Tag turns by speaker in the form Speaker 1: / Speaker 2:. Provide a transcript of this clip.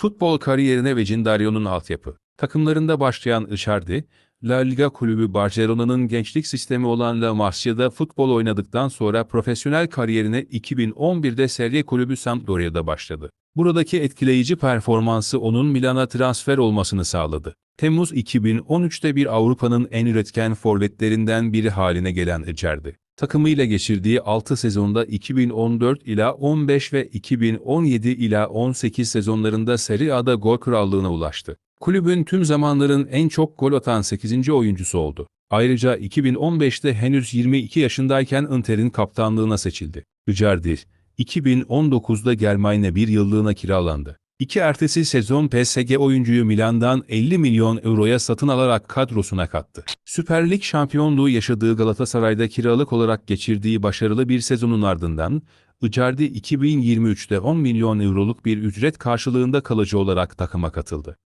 Speaker 1: Futbol kariyerine ve Cindario'nun altyapı. Takımlarında başlayan Icardi, La Liga kulübü Barcelona'nın gençlik sistemi olan La Masia'da futbol oynadıktan sonra profesyonel kariyerine 2011'de Serie kulübü Sampdoria'da başladı. Buradaki etkileyici performansı onun Milan'a transfer olmasını sağladı. Temmuz 2013'te bir Avrupa'nın en üretken forvetlerinden biri haline gelen Icardi. Takımıyla geçirdiği 6 sezonda 2014 ila 15 ve 2017 ila 18 sezonlarında Serie A'da gol krallığına ulaştı. Kulübün tüm zamanların en çok gol atan 8. oyuncusu oldu. Ayrıca 2015'te henüz 22 yaşındayken Inter'in kaptanlığına seçildi. Icardi, 2019'da Germain'e bir yıllığına kiralandı. İki ertesi sezon PSG oyuncuyu Milan'dan 50 milyon euroya satın alarak kadrosuna kattı. Süper Lig şampiyonluğu yaşadığı Galatasaray'da kiralık olarak geçirdiği başarılı bir sezonun ardından, Icardi 2023'te 10 milyon euroluk bir ücret karşılığında kalıcı olarak takıma katıldı.